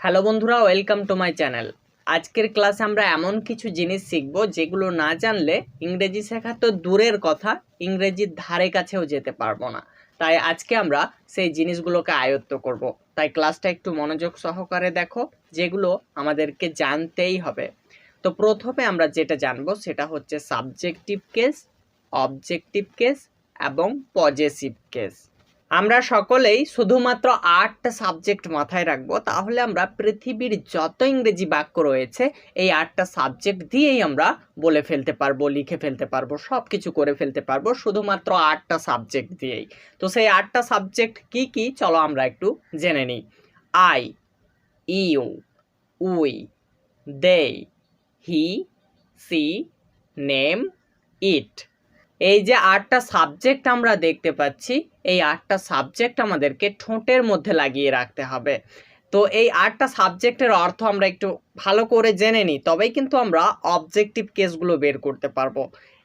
Hello বন্ধুরা, welcome to my channel. আজকের ক্লাসে আমরা এমন কিছু জিনিস শিখব যেগুলো না জানলে ইংরেজি শেখা তো দূরের কথা, ইংরেজির ধারে কাছেও যেতে পারব না। তাই আজকে আমরা সেই জিনিসগুলোকে আয়ত্ত করব। তাই ক্লাসটা একটু মনোযোগ সহকারে দেখো, যেগুলো আমাদেরকে জানতেই হবে। তো প্রথমে আমরা যেটা জানব সেটা হচ্ছে সাবজেক্টিভ কেস অবজেক্টিভ কেস এবং পজেসিভ কেস আমরা সকলেই শুধুমাত্র আটটা সাবজেক্ট মাথায় রাখব, তাহলে আমরা পৃথিবীর যত ইংরেজি বাক্য রয়েছে, এই আটটা সাবজেক্ট দিয়েই আমরা বলে ফেলতে পারব, লিখে ফেলতে পারব সব কিছু করে ফেলতে পারব, শুধুমাত্র আটটা সাবজেক্ট দিয়েই। তো সেই আটটা সাবজেক্ট কি কি? চলো আমরা একটু জেনে নিই। I, you, we, they, he, she, name, it. এই যে আটটা সাবজেক্ট আমরা দেখতে পাচ্ছি, এই আটটা সাবজেক্ট আমাদেরকে ঠোঁটের মধ্যে লাগিয়ে রাখতে হবে। তো এই আটটা সাবজেক্টের অর্থ আমরা একটু ভালো করে জেনে নিই, তবেই কিন্তু আমরা অবজেক্টিভ কেসগুলো বের করতে পারব।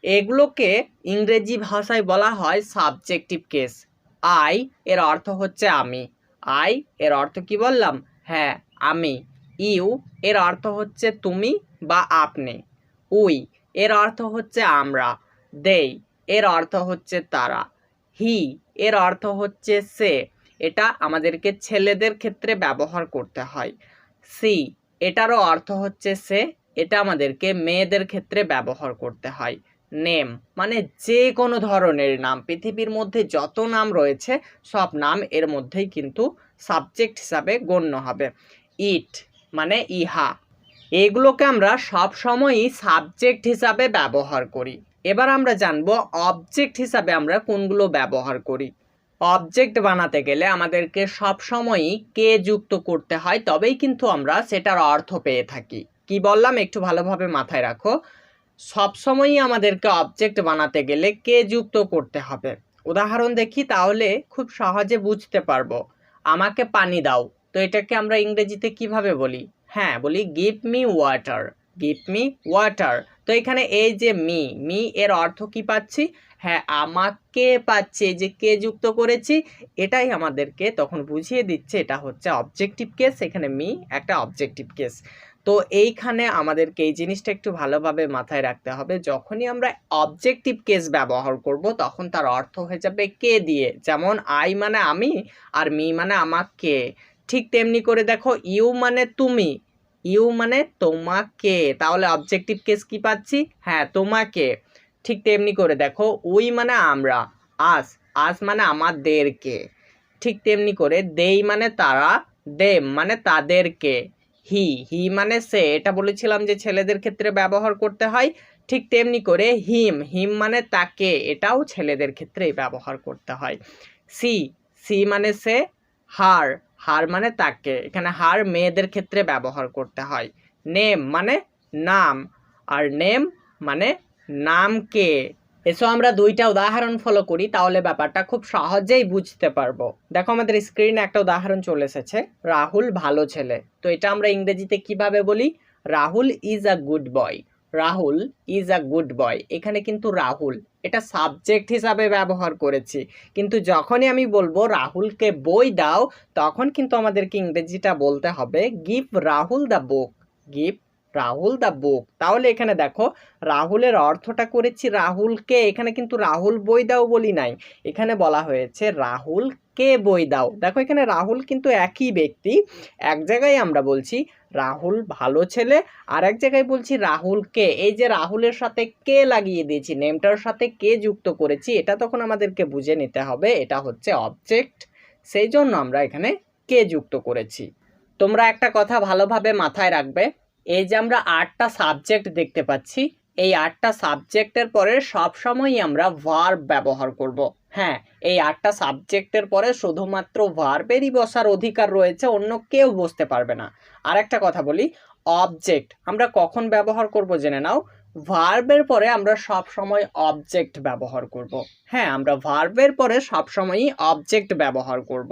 এগুলোকে ইংরেজি ভাষায় বলা হয় সাবজেক্টিভ কেস আই এর অর্থ হচ্ছে আমি। আই এর অর্থ কি বললাম? হ্যাঁ আমি। ইউ এর অর্থ হচ্ছে তুমি বা আপনি। উই এর অর্থ হচ্ছে আমরা। দেই। এর অর্থ হচ্ছে তারা। হি, এর অর্থ হচ্ছে সে। এটা আমাদেরকে ছেলেদের ক্ষেত্রে ব্যবহার করতে হয়। সি, এটারও অর্থ হচ্ছে সে। এটা আমাদেরকে মেয়েদের ক্ষেত্রে ব্যবহার করতে হয়। নেম মানে যে কোনো ধরনের নাম। পৃথিবীর মধ্যে যত নাম রয়েছে, সব নাম এর মধ্যেই কিন্তু সাবজেক্ট হিসাবে গণ্য হবে। ইট মানে ইহা। এগুলোকে আমরা সব সময়ই সাবজেক্ট হিসাবে ব্যবহার করি। এবার আমরা জানব অবজেক্ট হিসাবে আমরা কোনগুলো ব্যবহার করি। অবজেক্ট বানাতে গেলে আমাদেরকে সব সময়ই কে যুক্ত করতে হয়, তবেই কিন্তু আমরা সেটার অর্থ পেয়ে থাকি। কি বললাম? একটু ভালোভাবে মাথায় রাখো। সব সময়ই আমাদেরকে অবজেক্ট বানাতে গেলে কে যুক্ত করতে হবে? উদাহরণ দেখি, তাহলে খুব সহজে বুঝতে পারব। আমাকে পানি দাও। তো এটাকে আমরা ইংরেজিতে কীভাবে বলি? হ্যাঁ বলি give me water give me water তো এখানে এই যে মি মি এর অর্থ কি পাচ্ছি? হ্যাঁ আমাকে পাচ্ছে যে কে যুক্ত করেছি, এটাই আমাদেরকে তখন বুঝিয়ে দিচ্ছে, এটা হচ্ছে অবজেক্টিভ কেস এখানে মি একটা অবজেক্টিভ কেস তো এইখানে আমাদেরকে এই জিনিসটা একটু ভালোভাবে মাথায় রাখতে হবে, যখনই আমরা অবজেক্টিভ কেস ব্যবহার করব, তখন তার অর্থ হয়ে যাবে কে দিয়ে। যেমন আই মানে আমি, আর মি মানে আমাকে। ঠিক তেমনি করে দেখো ইউ মানে তুমি। ইউ মানে তোমাকে। তাহলে অবজেক্টিভ কেস কি পাচ্ছি? হ্যাঁ তোমাকে। ঠিক তেমনি করে দেখো, উই মানে আমরা, আস আস মানে আমাদেরকে। ঠিক তেমনি করে দেই মানে তারা, দেম মানে তাদেরকে। হি হি মানে সে, এটা বলেছিলাম যে ছেলেদের ক্ষেত্রে ব্যবহার করতে হয়। ঠিক তেমনি করে হিম হিম মানে তাকে, এটাও ছেলেদের ক্ষেত্রেই ব্যবহার করতে হয়। সি সি মানে সে, হার। হার মানে তাকে। এখানে হার মেয়েদের ক্ষেত্রে ব্যবহার করতে হয়। নেম মানে নাম, আর নেম মানে নামকে। এসো আমরা দুইটা উদাহরণ ফলো করি, তাহলে ব্যাপারটা খুব সহজেই বুঝতে পারব। দেখো আমাদের স্ক্রিনে একটা উদাহরণ চলে এসেছে, রাহুল ভালো ছেলে। তো এটা আমরা ইংরেজিতে কীভাবে বলি? Rahul is a good boy Rahul is a good boy এখানে কিন্তু রাহুল, এটা সাবজেক্ট হিসাবে ব্যবহার করেছি। কিন্তু যখনই আমি বলব রাহুলকে বই দাও, তখন কিন্তু আমাদেরকে ইংরেজিটা বলতে হবে give Rahul the book give Rahul the book তাহলে এখানে দেখো, রাহুলের অর্থটা করেছি রাহুলকে, এখানে কিন্তু রাহুল বই দাও বলি নাই। এখানে বলা হয়েছে রাহুল কে বই দাও? দেখো এখানে রাহুল কিন্তু একই ব্যক্তি। এক জায়গায় আমরা বলছি রাহুল ভালো ছেলে আর এক জায়গায় বলছি রাহুল কে? এই যে রাহুলের সাথে কে লাগিয়ে দিয়েছি, নেমটার সাথে কে যুক্ত করেছি, এটা তখন আমাদেরকে বুঝে নিতে হবে, এটা হচ্ছে অবজেক্ট সেই জন্য আমরা এখানে কে যুক্ত করেছি। তোমরা একটা কথা ভালোভাবে মাথায় রাখবে, এই যে আমরা আটটা সাবজেক্ট দেখতে পাচ্ছি, এই আটটা সাবজেক্টের পরে সবসময়ই আমরা ভার্ব ব্যবহার করব। হ্যাঁ এই আটটা সাবজেক্টের পরে শুধুমাত্র ভার্বেরই বসার অধিকার রয়েছে, অন্য কেউ বসতে পারবে না। আর একটা কথা বলি অবজেক্ট আমরা কখন ব্যবহার করব জেনে নাও? ভার্বের পরে আমরা সব সময় অবজেক্ট ব্যবহার করব। হ্যাঁ আমরা ভার্বের পরে সব সময়ই অবজেক্ট ব্যবহার করব।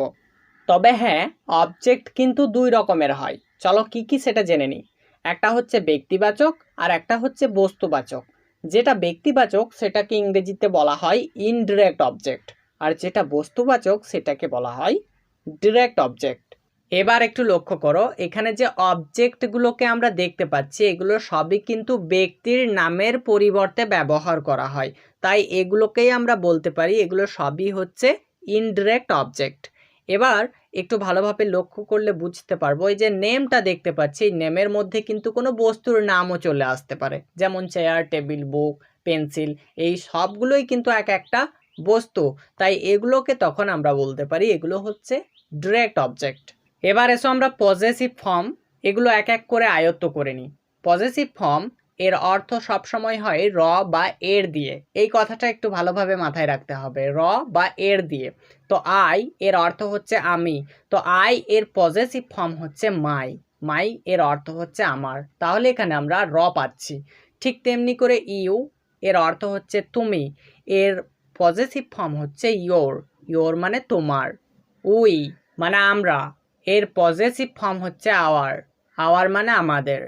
তবে হ্যাঁ অবজেক্ট কিন্তু দুই রকমের হয়। চলো কি কি সেটা জেনে নিই। একটা হচ্ছে ব্যক্তিবাচক আর একটা হচ্ছে বস্তুবাচক। যেটা ব্যক্তিবাচক সেটাকে ইংরেজিতে বলা হয় ইনডিরেক্ট অবজেক্ট আর যেটা বস্তুবাচক সেটাকে বলা হয় ডিরেক্ট অবজেক্ট এবার একটু লক্ষ্য করো, এখানে যে অবজেক্টগুলোকে আমরা দেখতে পাচ্ছি, এগুলো সবই কিন্তু ব্যক্তির নামের পরিবর্তে ব্যবহার করা হয়। তাই এগুলোকেই আমরা বলতে পারি, এগুলো সবই হচ্ছে ইনডিরেক্ট অবজেক্ট এবার একটু ভালোভাবে লক্ষ্য করলে বুঝতে পারব। এই যে নেমটা দেখতে পাচ্ছি, এই নেমের মধ্যে কিন্তু কোনো বস্তুর নামও চলে আসতে পারে। যেমন চেয়ার, টেবিল, বুক, পেন্সিল, এই সবগুলোই কিন্তু এক একটা বস্তু। তাই এগুলোকে তখন আমরা বলতে পারি, এগুলো হচ্ছে ডিরেক্ট অবজেক্ট এবার এসো আমরা পজেসিভ ফর্ম এগুলো এক এক করে আয়ত্ত করে নিই। পজেসিভ ফর্ম এর অর্থ সবসময় হয় র বা এর দিয়ে। এই কথাটা একটু ভালোভাবে মাথায় রাখতে হবে। র বা এর দিয়ে। তো আই এর অর্থ হচ্ছে আমি। তো আই এর পজেসিভ ফর্ম হচ্ছে মাই। মাই এর অর্থ হচ্ছে আমার। তাহলে এখানে আমরা র পাচ্ছি। ঠিক তেমনি করে ইউ এর অর্থ হচ্ছে তুমি। এর পজেসিভ ফর্ম হচ্ছে ইয়োর ইয়োর মানে তোমার। উই মানে আমরা। এর পজেসিভ ফর্ম হচ্ছে আওয়ার আওয়ার মানে আমাদের।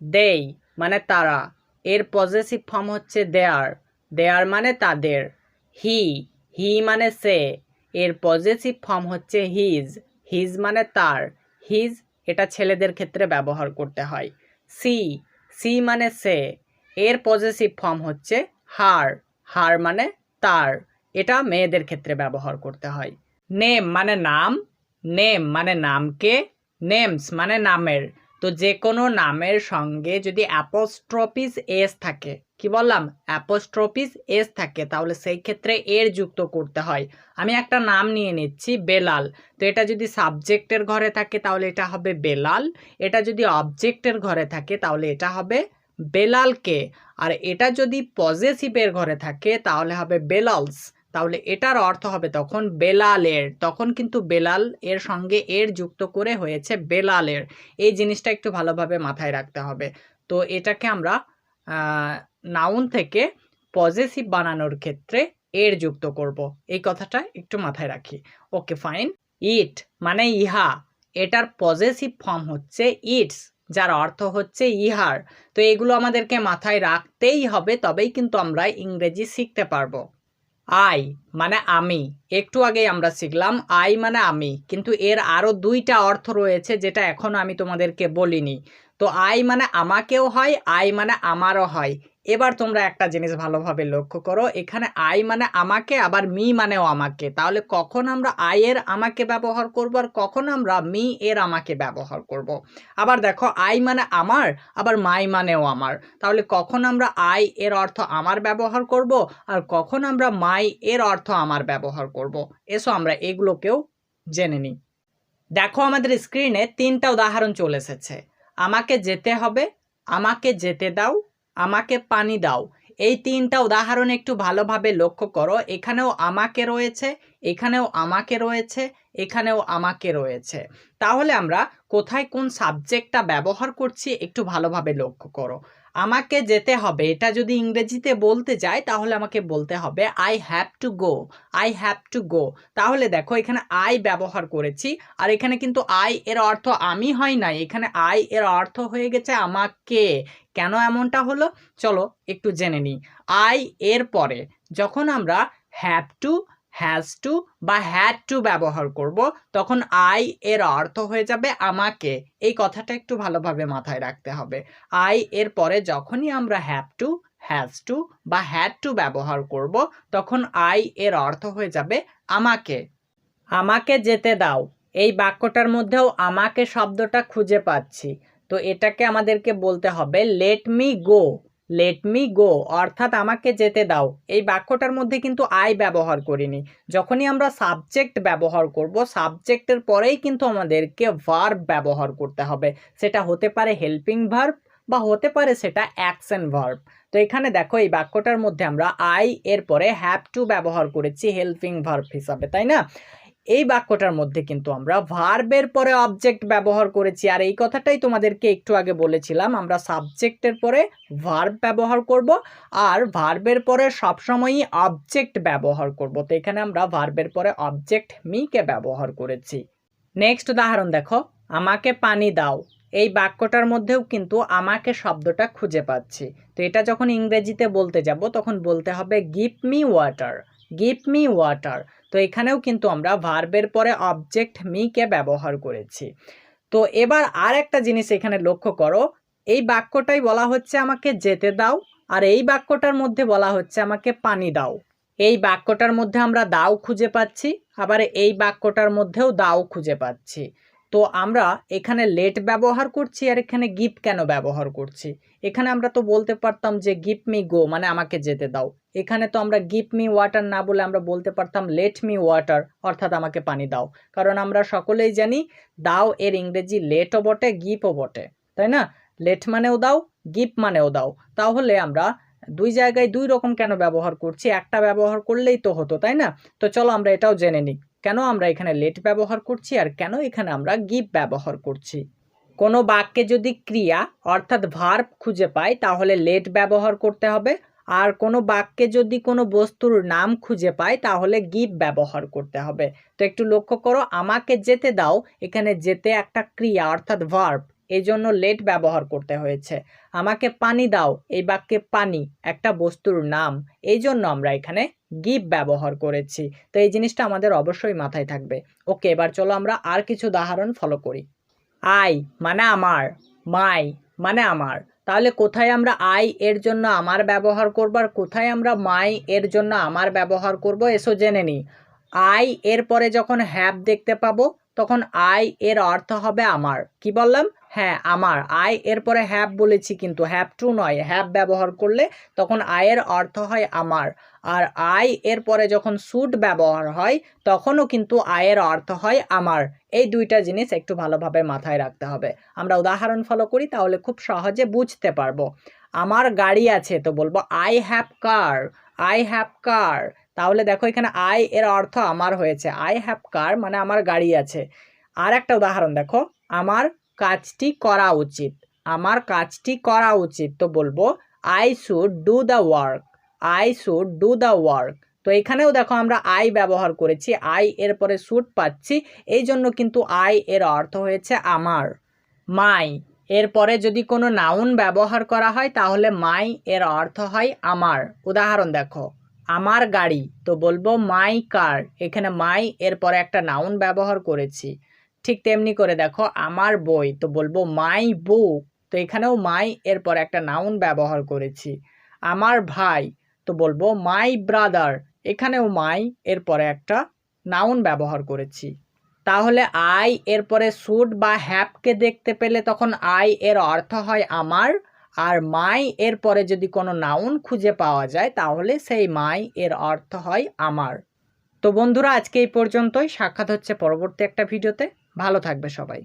দেই মানে তারা। এর পজেসিভ ফর্ম হচ্ছে দেয়ার দেয়ার মানে তাদের। হি হি মানে সে। এর পজেসিভ ফর্ম হচ্ছে হিজ হিজ মানে তার। হিজ এটা ছেলেদের ক্ষেত্রে ব্যবহার করতে হয়। সি সি মানে সে। এর পজেসিভ ফর্ম হচ্ছে হার হার মানে তার। এটা মেয়েদের ক্ষেত্রে ব্যবহার করতে হয়। নেম মানে নাম। নেম মানে নামকে। নেমস মানে নামের। তো যে কোনো নামের সঙ্গে যদি অ্যাপোস্ট্রপিস এস থাকে, কি বললাম? অ্যাপোস্ট্রপিস এস থাকে, তাহলে সেই ক্ষেত্রে এর যুক্ত করতে হয়। আমি একটা নাম নিয়ে নিচ্ছি, বেলাল। তো এটা যদি সাবজেক্টের ঘরে থাকে, তাহলে এটা হবে বেলাল। এটা যদি অবজেক্টের ঘরে থাকে, তাহলে এটা হবে বেলালকে। আর এটা যদি পজেসিভের ঘরে থাকে, তাহলে হবে বেলালস। তাহলে এটার অর্থ হবে তখন বেলালের, তখন কিন্তু বেলাল এর সঙ্গে এর যুক্ত করে হয়েছে বেলালের। এই জিনিসটা একটু ভালোভাবে মাথায় রাখতে হবে। তো এটাকে আমরা নাউন থেকে পজেসিভ বানানোর ক্ষেত্রে এর যুক্ত করব। এই কথাটা একটু মাথায় রাখি। ওকে ফাইন ইট মানে ইহা। এটার পজেসিভ ফর্ম হচ্ছে ইটস যার অর্থ হচ্ছে ইহার। তো এগুলো আমাদেরকে মাথায় রাখতেই হবে, তবেই কিন্তু আমরা ইংরেজি শিখতে পারব। আই মানে আমি। একটু আগেই আমরা শিখলাম, আই মানে আমি। কিন্তু এর আরও দুইটা অর্থ রয়েছে যেটা এখনও আমি তোমাদেরকে বলিনি। তো আই মানে আমাকেও হয়, আই মানে আমারও হয়। এবার তোমরা একটা জিনিস ভালোভাবে লক্ষ্য করো, এখানে আই মানে আমাকে, আবার মি মানেও আমাকে। তাহলে কখন আমরা আই এর আমাকে ব্যবহার করব আর কখন আমরা মি এর আমাকে ব্যবহার করব। আবার দেখো, আই মানে আমার, আবার মাই মানেও আমার। তাহলে কখন আমরা আই এর অর্থ আমার ব্যবহার করব আর কখন আমরা মাই এর অর্থ আমার ব্যবহার করব। এসো আমরা এগুলোকেও জেনে নিই। দেখো আমাদের স্ক্রিনে তিনটা উদাহরণ চলে এসেছে। আমাকে যেতে হবে, আমাকে যেতে দাও, আমাকে পানি দাও। এই তিনটা উদাহরণ একটু ভালোভাবে লক্ষ্য করো। এখানেও আমাকে রয়েছে, এখানেও আমাকে রয়েছে, এখানেও আমাকে রয়েছে। তাহলে আমরা কোথায় কোন সাবজেক্টটা ব্যবহার করছি একটু ভালোভাবে লক্ষ্য করো। আমাকে যেতে হবে। এটা যদি ইংরেজিতে বলতে যাই, তাহলে আমাকে বলতে হবে I have to go I have to go তাহলে দেখো, এখানে আই ব্যবহার করেছি, আর এখানে কিন্তু আই এর অর্থ আমি হয় নাই, এখানে আই এর অর্থ হয়ে গেছে আমাকে। কেন এমনটা হলো? চলো একটু জেনে নিই। আই এর পরে, যখন আমরা হ্যাভ টু হ্যাজ টু বা হ্যাড টু ব্যবহার করব, তখন আই এর অর্থ হয়ে যাবে আমাকে। এই কথাটা একটু ভালোভাবে মাথায় রাখতে হবে। আই এর পরে যখনই আমরা হ্যাভ টু হ্যাজ টু বা হ্যাড টু ব্যবহার করব, তখন আই এর অর্থ হয়ে যাবে আমাকে। আমাকে যেতে দাও। এই বাক্যটার মধ্যেও আমাকে শব্দটা খুঁজে পাচ্ছি। তো এটাকে আমাদেরকে বলতে হবে let me go let me go অর্থাৎ আমাকে যেতে দাও। এই বাক্যটার মধ্যে কিন্তু আই ব্যবহার করিনি। যখনই আমরা সাবজেক্ট ব্যবহার করব সাবজেক্টের পরেই কিন্তু আমাদেরকে ভার্ব ব্যবহার করতে হবে। সেটা হতে পারে হেল্পিং ভার্ব বা হতে পারে সেটা অ্যাকশন ভার্ব তো এখানে দেখো, এই বাক্যটার মধ্যে আমরা আই এর পরে হ্যাভ টু ব্যবহার করেছি হেল্পিং ভার্ব হিসাবে, তাই না? এই বাক্যটার মধ্যে কিন্তু আমরা ভার্বের পরে অবজেক্ট ব্যবহার করেছি। আর এই কথাটাই তোমাদেরকে একটু আগে বলেছিলাম, আমরা সাবজেক্টের পরে ভার্ব ব্যবহার করব আর ভার্বের পরে সবসময়ই অবজেক্ট ব্যবহার করব। তো এখানে আমরা ভার্বের পরে অবজেক্ট মিকে ব্যবহার করেছি। নেক্সট উদাহরণ দেখো, আমাকে পানি দাও। এই বাক্যটার মধ্যেও কিন্তু আমাকে শব্দটা খুঁজে পাচ্ছি। তো এটা যখন ইংরেজিতে বলতে যাব, তখন বলতে হবে give me water give me water তো এখানেও কিন্তু আমরা ভার্বের পরে অবজেক্ট মিকে ব্যবহার করেছি। তো এবার আর একটা জিনিস এখানে লক্ষ্য করো। এই বাক্যটাই বলা হচ্ছে আমাকে যেতে দাও আর এই বাক্যটার মধ্যে বলা হচ্ছে আমাকে পানি দাও। এই বাক্যটার মধ্যে আমরা দাও খুঁজে পাচ্ছি, আবার এই বাক্যটার মধ্যেও দাও খুঁজে পাচ্ছি। তো আমরা এখানে লেট ব্যবহার করছি আর এখানে গিপ কেন ব্যবহার করছি? এখানে আমরা তো বলতে পারতাম যে গিপ মি গো মানে আমাকে যেতে দাও। এখানে তো আমরা গিপ মি ওয়াটার না বলে আমরা বলতে পারতাম লেট মি ওয়াটার অর্থাৎ আমাকে পানি দাও। কারণ আমরা সকলেই জানি দাও এর ইংরেজি লেটও বটে গিপও বটে, তাই না? লেট মানেও দাও গিপ মানেও দাও। তাহলে আমরা দুই জায়গায় দুই রকম কেন ব্যবহার করছি? একটা ব্যবহার করলেই তো হতো, তাই না? তো চলো আমরা এটাও জেনে নিই। কেন আমরা এখানে লেট ব্যবহার করছি আর কেন এখানে আমরা গিফট ব্যবহার করছি? কোনো বাক্যে যদি ক্রিয়া অর্থাৎ ভার্ব খুঁজে পাই, তাহলে লেট ব্যবহার করতে হবে। আর কোনো বাক্যে যদি কোনো বস্তুর নাম খুঁজে পাই, তাহলে গিফট ব্যবহার করতে হবে। তো একটু লক্ষ্য করো, আমাকে যেতে দাও, এখানে যেতে একটা ক্রিয়া অর্থাৎ ভার্ব এই জন্য লেট ব্যবহার করতে হয়েছে। আমাকে পানি দাও, এই বাক্যে পানি, একটা বস্তুর নাম। এই জন্য আমরা এখানে গিফট ব্যবহার করেছি। তো এই জিনিসটা আমাদের অবশ্যই মাথায় থাকবে। ওকে, এবার চলো আমরা আর কিছু উদাহরণ ফলো করি। আই মানে আমার, মাই মানে আমার। তাহলে কোথায় আমরা আই এর জন্য আমার ব্যবহার করব আর কোথায় আমরা মাই এর জন্য আমার ব্যবহার করব, এসো জেনে নিই। আই এর পরে যখন হ্যাভ দেখতে পাবো, তখন আই এর অর্থ হবে আমার। কি বললাম? হ্যাঁ আমার। আই এর পরে হ্যাভ বলেছি কিন্তু হ্যাভ টু নয়। হ্যাভ ব্যবহার করলে তখন আয়ের অর্থ হয় আমার। আর আই এর পরে যখন সুট ব্যবহার হয়, তখনও কিন্তু আয়ের অর্থ হয় আমার। এই দুইটা জিনিস একটু ভালোভাবে মাথায় রাখতে হবে। আমরা উদাহরণ ফলো করি, তাহলে খুব সহজে বুঝতে পারব। আমার গাড়ি আছে, তো বলব I have car I have car তাহলে দেখো এখানে আই এর অর্থ আমার হয়েছে। আই হ্যাভ কার মানে আমার গাড়ি আছে। আর একটা উদাহরণ দেখো। আমার কাজটি করা উচিত। আমার কাজটি করা উচিত। তো বলব I should do the work I should do the work তো এখানেও দেখো আমরা আই ব্যবহার করেছি। আই এর পরে শুড পাচ্ছি। এই জন্য কিন্তু আই এর অর্থ হয়েছে আমার। মাই এরপরে যদি কোনো নাউন ব্যবহার করা হয়, তাহলে মাই এর অর্থ হয় আমার। উদাহরণ দেখো, আমার গাড়ি। তো বলব মাই কার এখানে মাই এর পরে একটা নাউন ব্যবহার করেছি। ঠিক তেমনি করে দেখো, আমার বই, তো বলব মাই বুক তো এখানেও মাই এর পরে একটা নাউন ব্যবহার করেছি। আমার ভাই, তো বলব মাই ব্রাদার এখানেও মাই এর পরে একটা নাউন ব্যবহার করেছি। তাহলে আই এর পরে শুড বা হ্যাপকে দেখতে পেলে তখন আই এর অর্থ হয় আমার, আর মাই এর পরে যদি কোনো নাউন খুঁজে পাওয়া যায়, তাহলে সেই মাই এর অর্থ হয় আমার। তো বন্ধুরা, আজকে এই পর্যন্তই। সাক্ষাৎ হচ্ছে পরবর্তী একটা ভিডিওতে। ভালো থাকবে সবাই।